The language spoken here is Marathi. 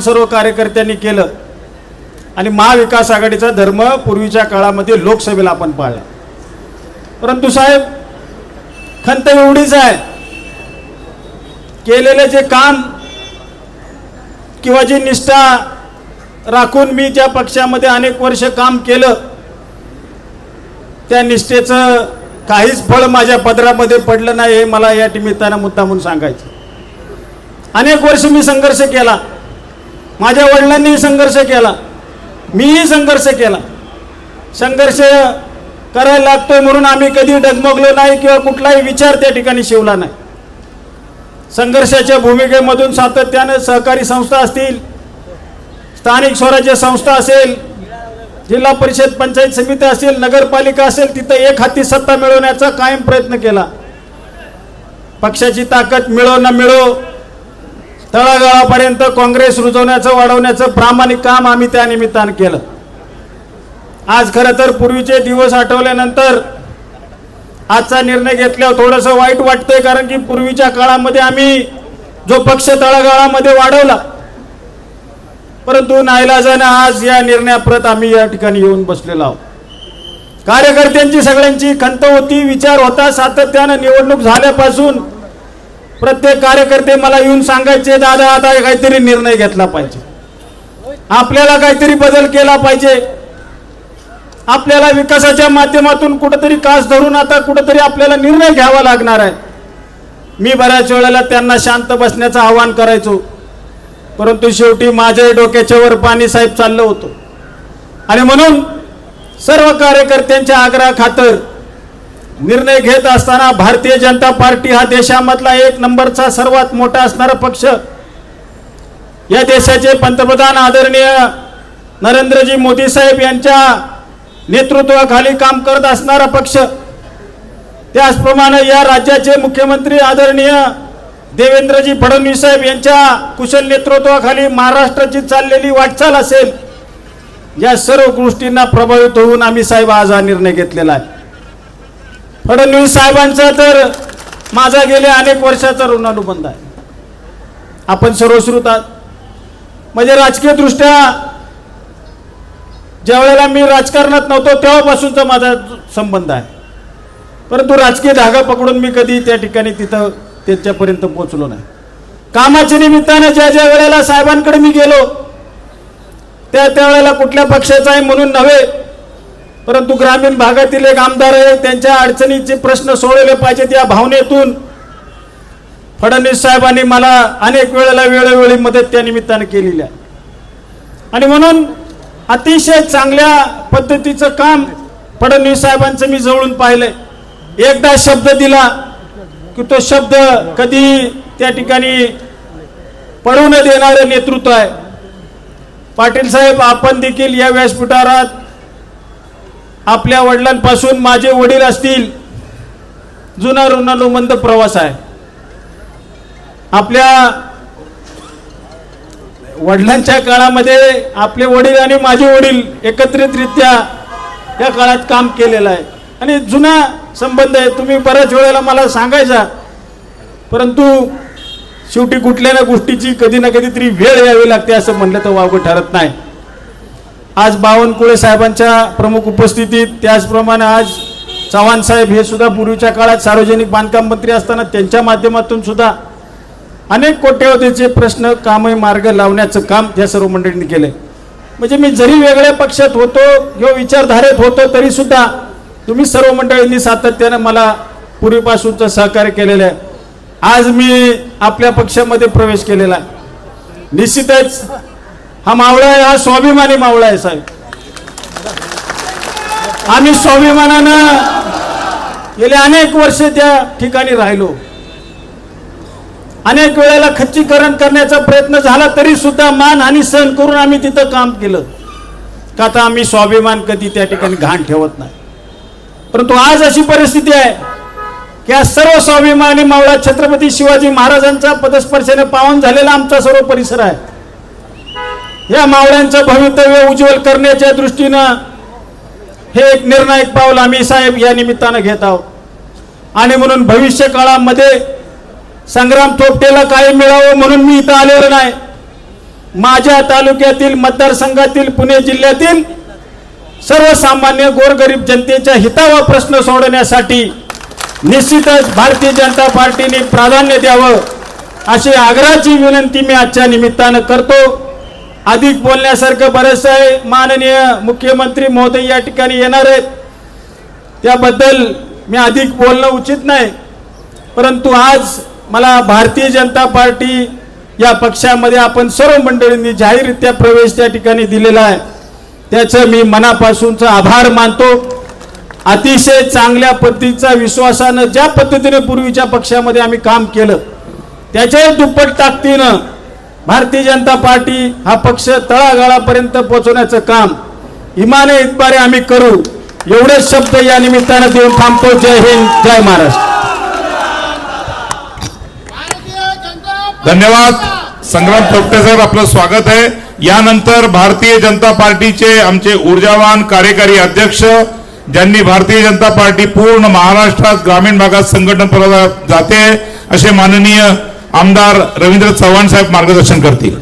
सर्व कार्यकर्त्यांनी केलं आणि महाविकास आघाडीचा धर्म पूर्वीच्या काळामध्ये लोकसभेला आपण पाळला. परंतु साहेब खंत एवढीच आहे. केलेले जे काम किंवा जी निष्ठा राखून मी ज्या पक्षामध्ये अनेक वर्ष काम केलं त्या निष्ठेचं काहीच फळ माझ्या पदरामध्ये पडलं नाही हे मला या निमित्तानं मुद्दा म्हणून सांगायचं. अनेक वर्ष मी संघर्ष केला. माझ्या वडिलांनीही संघर्ष केला. मीही संघर्ष केला. संघर्ष करायला लागतोय म्हणून आम्ही कधी डगमगलो नाही किंवा कुठलाही विचार त्या ठिकाणी शिवला नाही. संघर्षाच्या भूमिकेमधून सातत्यानं सहकारी संस्था असतील स्थानिक स्वराज्य संस्था असेल जिल्हा परिषद पंचायत समिती असेल नगरपालिका असेल तिथं एक हाती सत्ता मिळवण्याचा कायम प्रयत्न केला. पक्षाची ताकद मिळो न मिळो तळागाळापर्यंत काँग्रेस रुजवण्याचं वाढवण्याचं प्रामाणिक काम आम्ही त्या निमित्तानं केलं. आज खरं तर पूर्वीचे दिवस आठवल्यानंतर आजचा निर्णय घेतल्यावर थोडंसं वाईट वाटतंय कारण की पूर्वीच्या काळामध्ये आम्ही जो पक्ष तळागाळामध्ये वाढवला परंतु नाईलाजानं आज या निर्णयाप्रत आम्ही या ठिकाणी येऊन बसलेलो आहोत. कार्यकर्त्यांची सगळ्यांची खंत होती विचार होता सातत्यानं निवडणूक झाल्यापासून प्रत्येक कार्यकर्ते मला येऊन सांगायचे दादा आता काहीतरी निर्णय घेतला पाहिजे. आपल्याला काहीतरी बदल केला पाहिजे. आपल्याला विकासाच्या माध्यमातून कुठंतरी कास धरून आता कुठंतरी आपल्याला निर्णय घ्यावा लागणार आहे. मी बऱ्याच वेळेला त्यांना शांत बसण्याचं आवाहन करायचो. परंतु शेवटी माझ्या डोक्याच्या वर पाणी साहेब चाललं होतं. आणि म्हणून सर्व कार्यकर्त्यांच्या आग्रहाखातर निर्णय घेत असताना भारतीय जनता पार्टी हा देशामधला एक नंबरचा सर्वात मोठा असणारा पक्ष. या देशाचे पंतप्रधान आदरणीय नरेंद्रजी मोदी साहेब यांच्या नेतृत्वाखाली काम करत असणारा पक्ष. त्याचप्रमाणे या राज्याचे मुख्यमंत्री आदरणीय देवेंद्रजी फडणवीस साहेब यांच्या कुशल नेतृत्वाखाली महाराष्ट्राची चाललेली वाटचाल असेल. या सर्व गोष्टींना प्रभावित होऊन आम्ही साहेब आज हा निर्णय घेतलेला आहे. फडणवीस साहेबांचा तर माझा गेल्या अनेक वर्षाचा ऋणानुबंध आहे. आपण सर्वश्रुत आहात. म्हणजे राजकीयदृष्ट्या ज्या वेळेला मी राजकारणात नव्हतो तेव्हापासूनचा माझा संबंध आहे. परंतु राजकीय धागा पकडून मी कधी त्या ठिकाणी तिथं त्यांच्यापर्यंत पोहोचलो नाही. कामाच्या निमित्तानं ज्या ज्या वेळेला साहेबांकडे मी गेलो त्या त्यावेळेला कुठल्या पक्षाचा आहे म्हणून नव्हे परंतु ग्रामीण भागातील एक आमदार आहे त्यांच्या अडचणीचे प्रश्न सोडवले पाहिजेत या भावनेतून. फडणवीस साहेबांनी मला अनेक वेळेला वेळोवेळी मदत त्या निमित्तानं केलेली आहे. आणि म्हणून अतिशय चांगल्या पद्धतीचं काम फडणवीस साहेबांचं मी जवळून पाहिलंय. एकदा शब्द दिला की तो शब्द कधी त्या ठिकाणी पडू न देणारं नेतृत्व आहे. पाटील साहेब आपण देखील या व्यासपीठावर आपल्या वडिलांपासून माझे वडील असतील. जुना ऋणानुबंध प्रवास आहे. आपल्या वडिलांच्या काळामध्ये आपले वडील आणि माझे वडील एकत्रितरित्या या काळात काम केलेलं आहे. आणि जुना संबंध आहे. तुम्ही बऱ्याच वेळेला मला सांगायचा. परंतु शेवटी कुठल्या ना गोष्टीची कधी ना कधीतरी वेळ यावी लागते असं म्हणलं तर वावगं ठरत नाही. आज बावनकुळे साहेबांच्या प्रमुख उपस्थितीत त्याचप्रमाणे आज चव्हाण साहेब हे सुद्धा पूर्वीच्या काळात सार्वजनिक बांधकाम मंत्री असताना त्यांच्या माध्यमातून सुद्धा अनेक कोट्यवधीचे प्रश्न कामे मार्ग लावण्याचं काम या सर्व मंडळींनी केलंय. म्हणजे मी जरी वेगळ्या पक्षात होतो किंवा विचारधारेत होतो तरी सुद्धा तुम्ही सर्व मंडळींनी सातत्यानं मला पूर्वीपासूनचं सहकार्य केलेलं आहे. आज मी आपल्या पक्षामध्ये प्रवेश केलेला निश्चितच हा मावळा आहे हा स्वाभिमानी मावळा आहे साहेब. आम्ही स्वाभिमानानं गेले अनेक वर्ष त्या ठिकाणी राहिलो. अनेक वेळेला खच्चीकरण करण्याचा प्रयत्न झाला तरी सुद्धा मान आणि सहन करून आम्ही तिथं काम केलं. का आता आम्ही स्वाभिमान कधी त्या ठिकाणी घाण ठेवत नाही. परंतु आज अशी परिस्थिती आहे की आज सर्व स्वाभिमानी मावळा छत्रपती शिवाजी महाराजांचा पदस्पर्शाने पावन झालेला आमचा सर्व परिसर आहे. या मावळ्यांचं भवितव्य उज्ज्वल करण्याच्या दृष्टीनं हे एक निर्णायक पाऊल आम्ही साहेब या निमित्तानं घेत आहोत. आणि म्हणून भविष्य काळामध्ये संग्राम थोपटेला काय मिळावं म्हणून मी इथं आलेलो नाही. माझ्या तालुक्यातील मतदारसंघातील पुणे जिल्ह्यातील सर्वसामान्य गोरगरीब जनतेच्या हितावा प्रश्न सोडवण्यासाठी निश्चितच भारतीय जनता पार्टीने प्राधान्य द्यावं अशी आग्रहाची विनंती मी आजच्या निमित्तानं करतो. अधिक बोलण्यासारखं बरंच आहे. माननीय मुख्यमंत्री महोदय या ठिकाणी येणार आहेत. त्याबद्दल मी अधिक बोलणं उचित नाही. परंतु आज मला भारतीय जनता पार्टी या पक्षामध्ये आपण सर्व मंडळींनी जाहीररित्या प्रवेश त्या ठिकाणी दिलेला आहे. त्याचं मी मनापासूनचा आभार मानतो. अतिशय चांगल्या पद्धतीचा विश्वासानं ज्या पद्धतीने पूर्वीच्या पक्षामध्ये आम्ही काम केलं त्याच्या दुप्पट ताकदीनं भारतीय जनता पार्टी हा पक्ष तळागाळापर्यंत पोहोचवण्याचं काम इमाने इतबारे आम्ही करू एवढेच शब्द या निमित्तानं देऊन थांबतो. जय हिंद जय महाराष्ट्र. धन्यवाद. संग्राम थोपटे साहेब आपलं स्वागत आहे. यानंतर भारतीय जनता पार्टीचे आमचे ऊर्जावान कार्यकारी अध्यक्ष ज्यांनी भारतीय जनता पार्टी पूर्ण महाराष्ट्रात ग्रामीण भागात संघटन जाते असे माननीय आमदार रवींद्र चव्हाण साहेब मार्गदर्शन करतील.